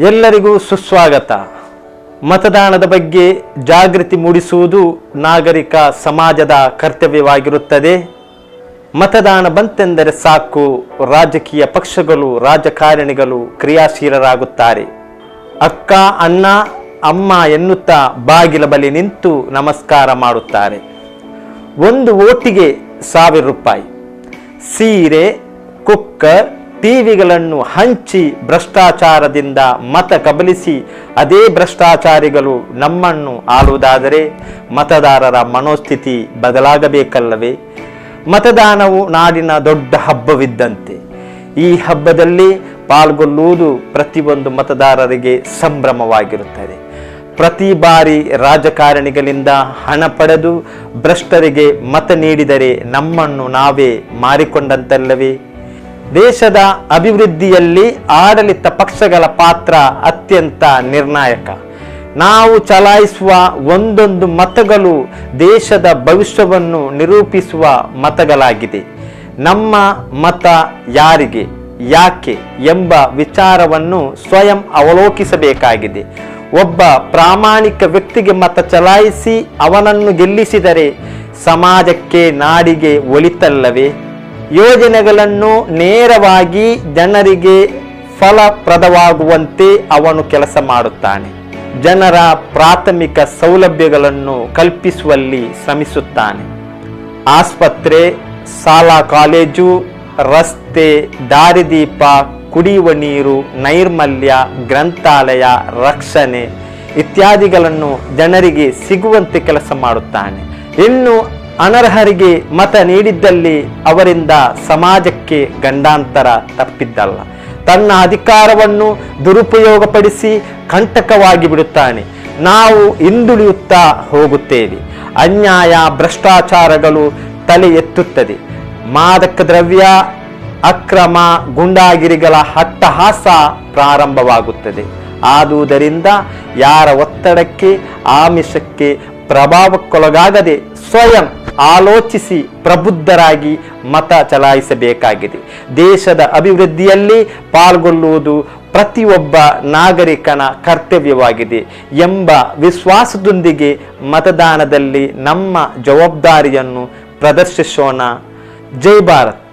ಎಲ್ಲರಿಗೂ ಸುಸ್ವಾಗತ. ಮತದಾನದ ಬಗ್ಗೆ ಜಾಗೃತಿ ಮೂಡಿಸುವುದು ನಾಗರಿಕ ಸಮಾಜದ ಕರ್ತವ್ಯವಾಗಿರುತ್ತದೆ. ಮತದಾನ ಬಂತೆಂದರೆ ಸಾಕು ರಾಜಕೀಯ ಪಕ್ಷಗಳು, ರಾಜಕಾರಣಿಗಳು ಕ್ರಿಯಾಶೀಲರಾಗುತ್ತಾರೆ. ಅಕ್ಕ, ಅಣ್ಣ, ಅಮ್ಮ ಎನ್ನುತ್ತಾ ಬಾಗಿಲ ಬಳಿ ನಿಂತು ನಮಸ್ಕಾರ ಮಾಡುತ್ತಾರೆ. ಒಂದು ಓಟಿಗೆ ಸಾವಿರ ರೂಪಾಯಿ. ಸೀರೆ, ಕುಕ್ಕರ್ ಟಿವಿಗಳನ್ನು ಹಂಚಿ ಭ್ರಷ್ಟಾಚಾರದಿಂದ ಮತ ಕಬಲಿಸಿ ಅದೇ ಭ್ರಷ್ಟಾಚಾರಿಗಳು ನಮ್ಮನ್ನು ಆಳುವುದಾದರೆ ಮತದಾರರ ಮನೋಸ್ಥಿತಿ ಬದಲಾಗಬೇಕಲ್ಲವೇ? ಮತದಾನವು ನಾಡಿನ ದೊಡ್ಡ ಹಬ್ಬವಿದ್ದಂತೆ. ಈ ಹಬ್ಬದಲ್ಲಿ ಪಾಲ್ಗೊಳ್ಳುವುದು ಪ್ರತಿಯೊಂದು ಮತದಾರರಿಗೆ ಸಂಭ್ರಮವಾಗಿರುತ್ತದೆ. ಪ್ರತಿ ಬಾರಿ ರಾಜಕಾರಣಿಗಳಿಂದ ಹಣ ಪಡೆದು ಭ್ರಷ್ಟರಿಗೆ ಮತ ನೀಡಿದರೆ ನಮ್ಮನ್ನು ನಾವೇ ಮಾರಿಕೊಂಡಂತಲ್ಲವೇ? ದೇಶದ ಅಭಿವೃದ್ಧಿಯಲ್ಲಿ ಆಡಳಿತ ಪಕ್ಷಗಳ ಪಾತ್ರ ಅತ್ಯಂತ ನಿರ್ಣಾಯಕ. ನಾವು ಚಲಾಯಿಸುವ ಒಂದೊಂದು ಮತಗಳು ದೇಶದ ಭವಿಷ್ಯವನ್ನು ನಿರೂಪಿಸುವ ಮತಗಳಾಗಿದೆ. ನಮ್ಮ ಮತ ಯಾರಿಗೆ, ಯಾಕೆ ಎಂಬ ವಿಚಾರವನ್ನು ಸ್ವಯಂ ಅವಲೋಕಿಸಬೇಕಾಗಿದೆ. ಒಬ್ಬ ಪ್ರಾಮಾಣಿಕ ವ್ಯಕ್ತಿಗೆ ಮತ ಚಲಾಯಿಸಿ ಅವನನ್ನು ಗೆಲ್ಲಿಸಿದರೆ ಸಮಾಜಕ್ಕೆ ನಾಡಿಗೆ ಒಳಿತಲ್ಲವೇ? ಯೋಜನೆಗಳನ್ನು ನೇರವಾಗಿ ಜನರಿಗೆ ಫಲಪ್ರದವಾಗುವಂತೆ ಅವನು ಕೆಲಸ ಮಾಡುತ್ತಾನೆ. ಜನರ ಪ್ರಾಥಮಿಕ ಸೌಲಭ್ಯಗಳನ್ನು ಕಲ್ಪಿಸುವಲ್ಲಿ ಶ್ರಮಿಸುತ್ತಾನೆ. ಆಸ್ಪತ್ರೆ, ಶಾಲಾ ಕಾಲೇಜು, ರಸ್ತೆ, ದಾರಿದೀಪ, ಕುಡಿಯುವ ನೀರು, ನೈರ್ಮಲ್ಯ, ಗ್ರಂಥಾಲಯ, ರಕ್ಷಣೆ ಇತ್ಯಾದಿಗಳನ್ನು ಜನರಿಗೆ ಸಿಗುವಂತೆ ಕೆಲಸ ಮಾಡುತ್ತಾನೆ. ಇನ್ನು ಅನರ್ಹರಿಗೆ ಮತ ನೀಡಿದ್ದಲ್ಲಿ ಅವರಿಂದ ಸಮಾಜಕ್ಕೆ ಗಂಡಾಂತರ ತಪ್ಪಿದ್ದಲ್ಲ. ತನ್ನ ಅಧಿಕಾರವನ್ನು ದುರುಪಯೋಗಪಡಿಸಿ ಕಂಟಕವಾಗಿ ಬಿಡುತ್ತಾನೆ. ನಾವು ಹಿಂದುಳಿಯುತ್ತಾ ಹೋಗುತ್ತೇವೆ. ಅನ್ಯಾಯ, ಭ್ರಷ್ಟಾಚಾರಗಳು ತಲೆ ಎತ್ತುತ್ತದೆ. ಮಾದಕ ದ್ರವ್ಯ, ಅಕ್ರಮ ಗುಂಡಾಗಿರಿಗಳ ಹಟ್ಟಹಾಸ ಪ್ರಾರಂಭವಾಗುತ್ತದೆ. ಆದುದರಿಂದ ಯಾರ ಒತ್ತಡಕ್ಕೆ, ಆಮಿಷಕ್ಕೆ ಪ್ರಭಾವಕ್ಕೊಳಗಾಗದೆ ಸ್ವಯಂ ಆಲೋಚಿಸಿ ಪ್ರಬುದ್ಧರಾಗಿ ಮತ ಚಲಾಯಿಸಬೇಕಾಗಿದೆ. ದೇಶದ ಅಭಿವೃದ್ಧಿಯಲ್ಲಿ ಪಾಲ್ಗೊಳ್ಳುವುದು ಪ್ರತಿಯೊಬ್ಬ ನಾಗರಿಕನ ಕರ್ತವ್ಯವಾಗಿದೆ ಎಂಬ ವಿಶ್ವಾಸದೊಂದಿಗೆ ಮತದಾನದಲ್ಲಿ ನಮ್ಮ ಜವಾಬ್ದಾರಿಯನ್ನು ಪ್ರದರ್ಶಿಸೋಣ. ಜೈ ಭಾರತ್.